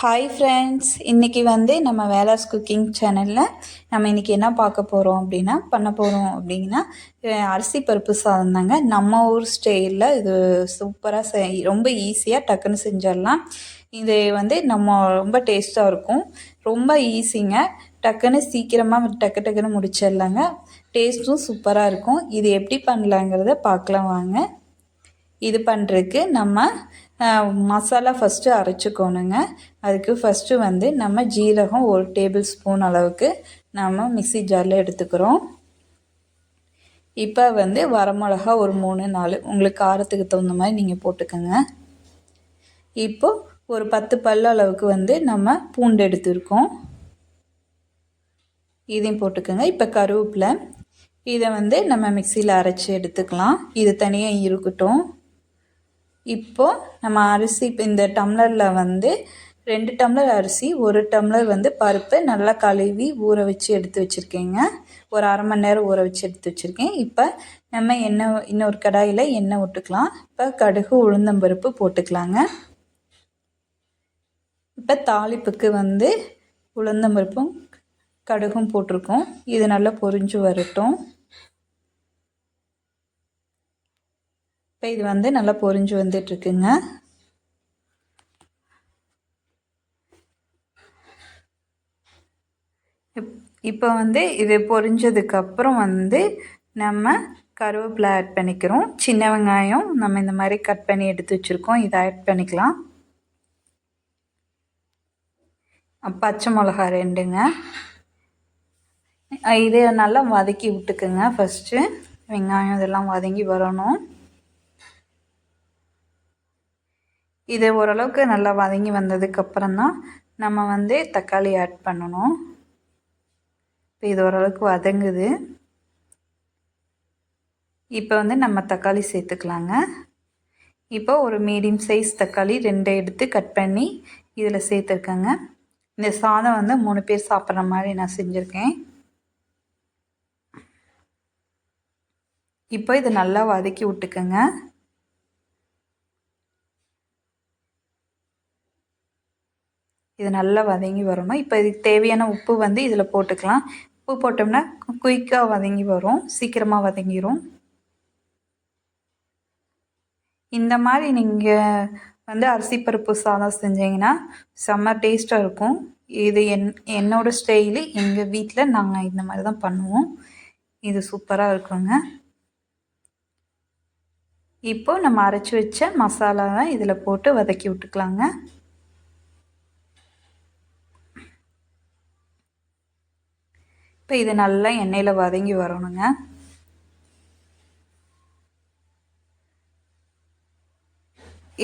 Hi friends இன்றைக்கி வந்து நம்ம வேலாஸ் குக்கிங் சேனலில் நம்ம இன்றைக்கி என்ன பார்க்க போகிறோம் அப்படின்னா பண்ண போகிறோம் அப்படின்னா அரிசி பருப்பு சாதம் தாங்க. நம்ம ஊர் ஸ்டைலில் இது சூப்பராக செய் ரொம்ப ஈஸியாக டக்குன்னு செஞ்சிடலாம். இது வந்து நம்ம ரொம்ப டேஸ்ட்டாக இருக்கும். ரொம்ப ஈஸிங்க டக்குன்னு சீக்கிரமாக டக்கு டக்குன்னு முடிச்சிடலாங்க. டேஸ்ட்டும் சூப்பராக இருக்கும். இது எப்படி பண்ணலாங்கிறத பார்க்கலாம் வாங்க. இது பண்ணுறதுக்கு நம்ம மசாலா ஃபஸ்ட்டு அரைச்சிக்கோணுங்க. அதுக்கு ஃபஸ்ட்டு வந்து நம்ம ஜீரகம் ஒரு டேபிள் ஸ்பூன் அளவுக்கு நம்ம மிக்ஸி ஜாரில் எடுத்துக்கிறோம். இப்போ வந்து வரமிளகா ஒரு மூணு நாலு உங்களுக்கு காரத்துக்கு தகுந்த மாதிரி நீங்கள் போட்டுக்கோங்க. இப்போது ஒரு பத்து பல்லு அளவுக்கு வந்து நம்ம பூண்டு எடுத்துருக்கோம். இதையும் போட்டுக்கோங்க. இப்போ கருவேப்பிலை இதை வந்து நம்ம மிக்சியில் அரைச்சி எடுத்துக்கலாம். இது தனியாக இருக்கட்டும். இப்போது நம்ம அரிசி இப்போ இந்த டம்ளரில் வந்து ரெண்டு டம்ளர் அரிசி ஒரு டம்ளர் வந்து பருப்பு நல்லா கழுவி ஊற வச்சு எடுத்து வச்சுருக்கேங்க. ஒரு அரை மணி நேரம் ஊற வச்சு எடுத்து வச்சுருக்கேன். இப்போ நம்ம எண்ணெய் இன்னொரு கடாயில் எண்ணெய் விட்டுக்கலாம் இப்போ கடுகு உளுந்தம்பருப்பு போட்டுக்கலாங்க. இப்போ தாளிப்புக்கு வந்து உளுந்தம்பருப்பும் கடுகும் போட்டிருக்கோம். இது நல்லா பொரிஞ்சு வரட்டும். இப்போ இது வந்து நல்லா பொரிஞ்சு வந்துட்டுருக்குங்க. இப்போ வந்து இது பொரிஞ்சதுக்கப்புறம் வந்து நம்ம கருவேப்பிலை ஆட் பண்ணிக்கிறோம். சின்ன வெங்காயம் நம்ம இந்த மாதிரி கட் பண்ணி எடுத்து வச்சுருக்கோம். இதை ஆட் பண்ணிக்கலாம். பச்சை மிளகா ரெண்டுங்க. இதை நல்லா வதக்கி விட்டுக்குங்க. ஃபஸ்ட்டு வெங்காயம் இதெல்லாம் வதங்கி வரணும். இது ஓரளவுக்கு நல்லா வதங்கி வந்ததுக்கப்புறம் தான் நம்ம வந்து தக்காளி ஆட் பண்ணணும். இப்போ இது ஓரளவுக்கு வதங்குது. இப்போ வந்து நம்ம தக்காளி சேர்த்துக்கலாங்க. இப்போ ஒரு மீடியம் சைஸ் தக்காளி ரெண்டை எடுத்து கட் பண்ணி இதில் சேர்த்துருக்கேங்க. இந்த சாதம் வந்து மூணு பேர் சாப்பிட்ற மாதிரி நான் செஞ்சுருக்கேன். இப்போ இது நல்லா வதக்கி விட்டுக்கோங்க. இது நல்லா வதங்கி வரணும். இப்போ இதுக்கு தேவையான உப்பு வந்து இதில் போட்டுக்கலாம். உப்பு போட்டோம்னா குயிக்காக வதங்கி வரும். சீக்கிரமாக வதங்கிரும். இந்த மாதிரி நீங்கள் வந்து அரிசி பருப்பு சாதம் செஞ்சீங்கன்னா செம்ம டேஸ்ட்டாக இருக்கும். இது என் என்னோட ஸ்டைலு. எங்கள் வீட்டில் நாங்கள் இந்த மாதிரி தான் பண்ணுவோம். இது சூப்பராக இருக்குங்க. இப்போது நம்ம அரைச்சி வச்ச மசாலாவை இதில் போட்டு வதக்கி விட்டுக்கலாங்க. இப்போ இது நல்லா எண்ணெயில் வதங்கி வரணுங்க.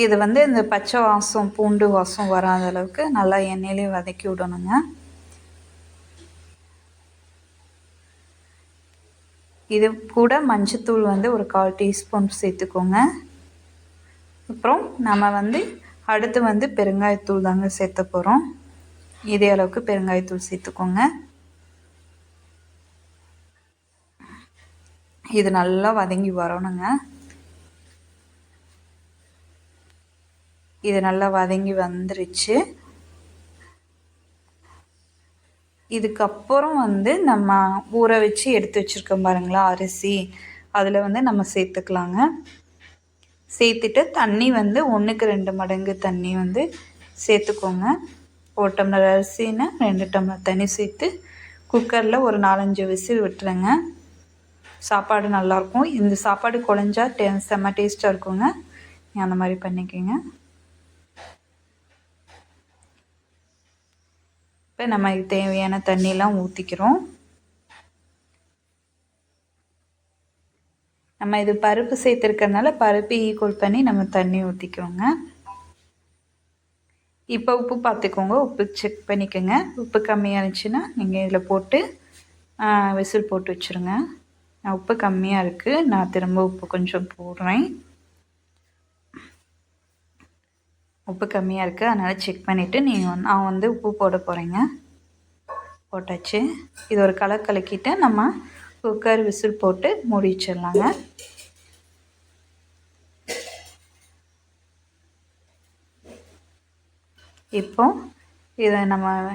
இது வந்து இந்த பச்சை வாசம் பூண்டு வாசம் வராத அளவுக்கு நல்லா எண்ணெயிலே வதக்கி விடணுங்க. இது கூட மஞ்சத்தூள் வந்து ஒரு கால் டீஸ்பூன் சேர்த்துக்கோங்க. அப்புறம் நம்ம வந்து அடுத்து வந்து பெருங்காயத்தூள் தாங்க சேர்த்த போகிறோம் இதே அளவுக்கு பெருங்காயத்தூள் சேர்த்துக்கோங்க. இது நல்லா வதங்கி வரணுங்க. இது நல்லா வதங்கி வந்துருச்சு. இதுக்கப்புறம் வந்து நம்ம ஊற வச்சு எடுத்து வச்சுருக்கோம் பாருங்களா அரிசி. அதில் வந்து நம்ம சேர்த்துக்கலாங்க. சேர்த்துட்டு தண்ணி வந்து ஒன்றுக்கு ரெண்டு மடங்கு தண்ணி வந்து சேர்த்துக்கோங்க. ஒரு டம்ளர் அரிசின்னா ரெண்டு டம்ளர் தண்ணி சேர்த்து குக்கரில் ஒரு நாலஞ்சு விசில் விட்டுருங்க. சாப்பாடு நல்லாயிருக்கும் இந்த சாப்பாடு குழஞ்சா டே செம்ம டேஸ்ட்டாக இருக்குங்க. அந்த மாதிரி பண்ணிக்கோங்க. இப்போ நம்ம தேவையான தண்ணியெலாம் ஊற்றிக்கிறோம் நம்ம இது பருப்பு சேர்த்துருக்கறனால பருப்பு ஈக்குவல் பண்ணி நம்ம தண்ணி ஊற்றிக்கிறோங்க இப்போ உப்பு பார்த்துக்கோங்க உப்பு செக் பண்ணிக்கோங்க. உப்பு கம்மியாக இருந்துச்சுன்னா நீங்கள் இதில் போட்டு விசில் போட்டு வச்சுருங்க. உப்பு கம்மியாக இருக்குது நான் திரும்ப உப்பு கொஞ்சம் போடுறேன். உப்பு கம்மியாக இருக்குது அதனால் செக் பண்ணிவிட்டு நீங்கள் நான் வந்து உப்பு போட போகிறேங்க போட்டாச்சு. இது ஒரு கலர் கலக்கிட்டு நம்ம குக்கர் விசில் போட்டு மூடி வச்சிடலாங்க. இப்போ இதை நம்ம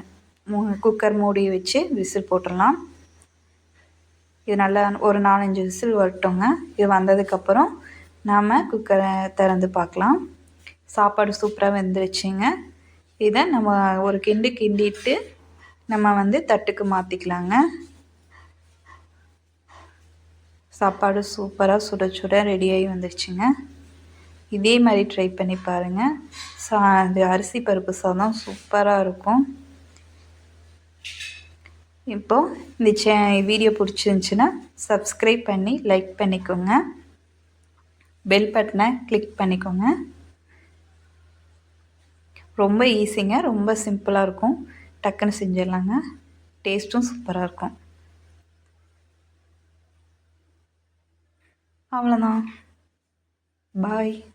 மூ- குக்கர் மூடி வச்சு விசில் போட்டுடலாம். இது நல்லா ஒரு நாலஞ்சு விசில் வரட்டுங்க. இது வந்ததுக்கப்புறம் நாம் குக்கரை திறந்து பார்க்கலாம். சாப்பாடு சூப்பராக வெந்துருச்சுங்க. இதை நம்ம ஒரு கிண்டு கிண்டிட்டு நம்ம வந்து தட்டுக்கு மாற்றிக்கலாங்க சாப்பாடு சூப்பராக சுட சுட ரெடியாகி வந்துருச்சுங்க. இதே மாதிரி ட்ரை பண்ணி பாருங்கள் சா இது அரிசி பருப்பு சாதம் சூப்பராக இருக்கும். இப்போது இந்த சே வீடியோ பிடிச்சிருந்துச்சின்னா சப்ஸ்கிரைப் பண்ணி லைக் பண்ணிக்கோங்க. பெல் பட்டனை கிளிக் பண்ணிக்கோங்க. ரொம்ப ஈஸிங்க ரொம்ப சிம்பிளாக இருக்கும். டக்குன்னு செஞ்சிடலாங்க. டேஸ்ட்டும் சூப்பராக இருக்கும். அவ்வளோதான் பாய்